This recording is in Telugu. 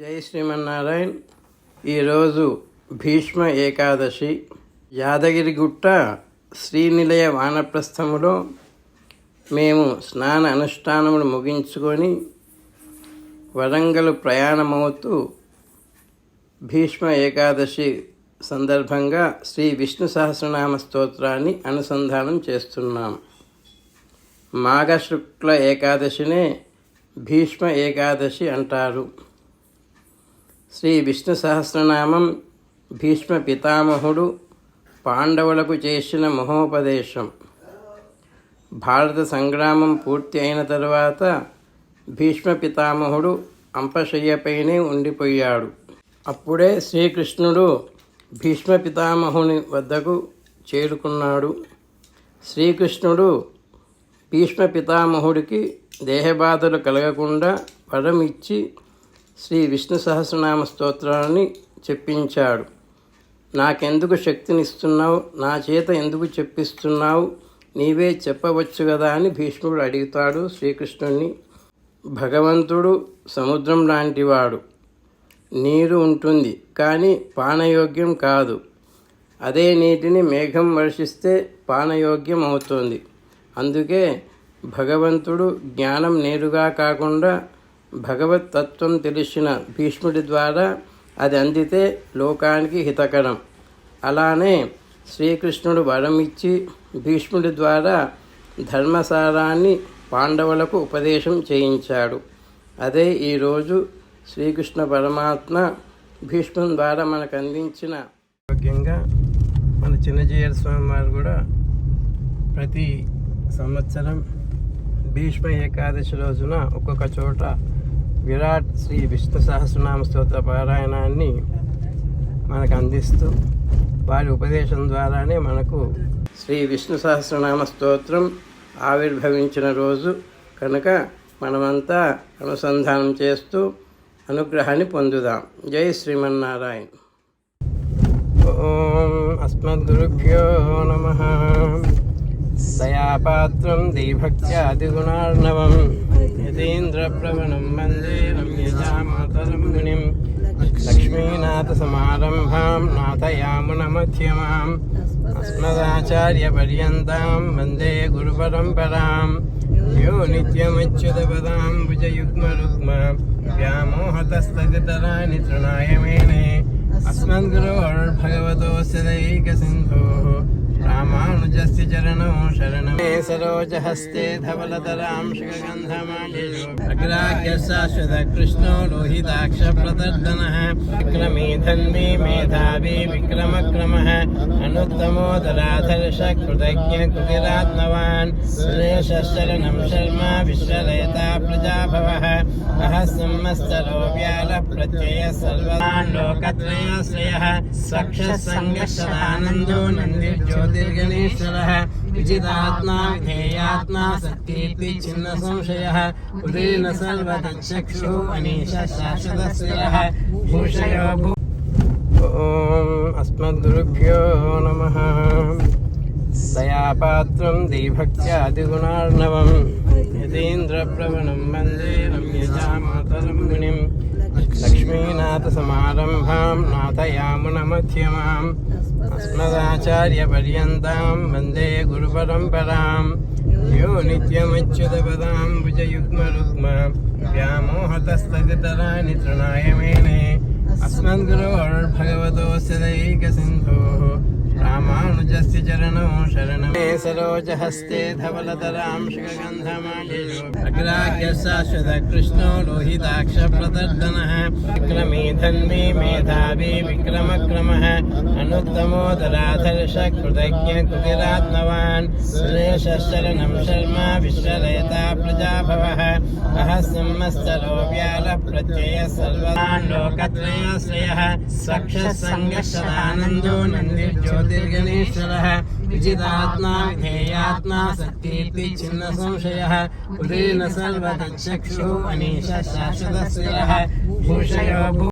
జై శ్రీమన్నారాయణ్. ఈరోజు భీష్మ ఏకాదశి. యాదగిరిగుట్ట శ్రీనిలయ వానప్రస్థములో మేము స్నాన అనుష్ఠానములు ముగించుకొని వరంగల్ ప్రయాణమవుతూ భీష్మ ఏకాదశి సందర్భంగా శ్రీ విష్ణు సహస్రనామ స్తోత్రాన్ని అనుసంధానం చేస్తున్నాం. మాఘశుక్ల ఏకాదశినే భీష్మ ఏకాదశి అంటారు. శ్రీ విష్ణు సహస్రనామం భీష్మ పితామహుడు పాండవులకు చేసిన మహోపదేశం. భారత సంగ్రామం పూర్తి అయిన తరువాత భీష్మ పితామహుడు అంపశయ్యపైనే ఉండిపోయాడు. అప్పుడే శ్రీకృష్ణుడు భీష్మ పితామహుని వద్దకు చేరుకున్నాడు. శ్రీకృష్ణుడు భీష్మ పితామహుడికి దేహబాధలు కలగకుండా వరం ఇచ్చి శ్రీ విష్ణు సహస్రనామ స్తోత్రాన్ని చెప్పించాడు. నాకెందుకు శక్తినిస్తున్నావు? నా చేత ఎందుకు చెప్పిస్తున్నావు? నీవే చెప్పవచ్చు కదా అని భీష్ముడు అడుగుతాడు శ్రీకృష్ణుణ్ణి. భగవంతుడు సముద్రం లాంటివాడు. నీరు ఉంటుంది కానీ పానయోగ్యం కాదు. అదే నీటిని మేఘం వర్షిస్తే పానయోగ్యం అవుతుంది. అందుకే భగవంతుడు జ్ఞానం నేరుగా కాకుండా భగవత్ తత్వం తెలిసిన భీష్ముడి ద్వారా అది అందితే లోకానికి హితకరం. అలానే శ్రీకృష్ణుడు వరం ఇచ్చి భీష్ముడి ద్వారా ధర్మసారాన్ని పాండవులకు ఉపదేశం చేయించాడు. అదే ఈరోజు శ్రీకృష్ణ పరమాత్మ భీష్ముని ద్వారా మనకు అందించిన ఆరోగ్యంగా మన చిన్నజీయర్ స్వామి వారు కూడా ప్రతి సంవత్సరం భీష్మ ఏకాదశి రోజున ఒక్కొక్క చోట విరాట్ శ్రీ విష్ణు సహస్రనామ స్తోత్ర పారాయణాన్ని మనకు అందిస్తూ వారి ఉపదేశం ద్వారానే మనకు శ్రీ విష్ణు సహస్రనామ స్తోత్రం ఆవిర్భవించిన రోజు కనుక మనమంతా అనుసంధానం చేస్తూ అనుగ్రహాన్ని పొందుదాం. జై శ్రీమన్నారాయణ. ఓం అస్మద్గురుభ్యో నమ. దయాపాత్రం దీభక్త్యాదిగుణార్ణవం యతీంద్రప్రవణం వందే రమ్యజామాతరం మునిం లక్ష్మీనాథసమారంభాం నాథయామునమధ్యమాం అస్మదాచార్యపర్యంతాం వందే గురుపరంపరాం యో నిత్యమచ్యుతపదాం భుజయుగ్మరుగ్మ వ్యామోహతస్తదితరాని తృణాయ మేనే अस्मद्गुरोर्भगवतोऽस्य दैकसिन्धोः रामानुजस्यचरणं शरणं सरोजहस्ते धवलतरां शिखगन्धमालिलो अग्राह्यः शाश्वतः कृष्णो विक्रमी धन्वी मेधावी विक्रमक्रमः। अनुत्तमो धराधर्ष कृतज्ञकृतिरात्मवान् सुरेशशरणं शर्मा विश्वलयता प्रजाभवः। अह संवत्सरो व्यालः प्रत्ययः सर्वदान् लोकत्रयाश्रयः स्वक्षसङ्गशदानन्दो नन्दिर्ज्योति। नन्दिर्ज्योतिर्गणेश्वरः विजितात्मा विधेयात्मा सत्कीर्ति छिन्न संशयः उदीर्न सर्वतच्चक्षु अनीश शाश्वतश्रियः भूषयो भू ॐ अस्मद्गुरुभ्यो नमः दयापात्रं दीभक्त्यादिगुणार्णवं यतीन्द्रप्रवणं वन्दे रम्यजामातरं मुनिं लक्ष्मीनाथसमारम्भां नाथयामुनमध्यमाम् अस्मदाचार्यपर्यन्तां वंदे गुरुपरम्परां यो नित्यमच्युतपदां भुजयुग्मरुग्म व्यामोहतस्तदितराणि तृणाय मेने अस्मद्गुरोर्भगवतोऽस्य दैकसिन्धोः। रामानुजस्यचरणं शरणं। सरोजहस्ते धवलतरां शिखगन्धमालिग्राह्यः शाश्वतकृष्णो लोहिताक्षप्रतर्दनः विक्रमी धन्मे मेधावी विक्रमक्रमः। अनुत्तमोदराधर्ष कृतज्ञकृतिरात्मवान् सुरेशशरणं शर्मा विश्वलयता प्रजाभवः। सहस्रम्मस्तरो व्यालः प्रत्ययः सर्वान् लोकत्रयाश्रयः स्वक्षसङ्गशदानन्दो नन्दिर्ज्योति। दीर्घनेश्वरः विजितात्मा ध्येयात्मा सत्येति छिन्न संशयः उदीर्ण सर्वतचक्षुः अनीश शाश्वतस्वरः भूषयो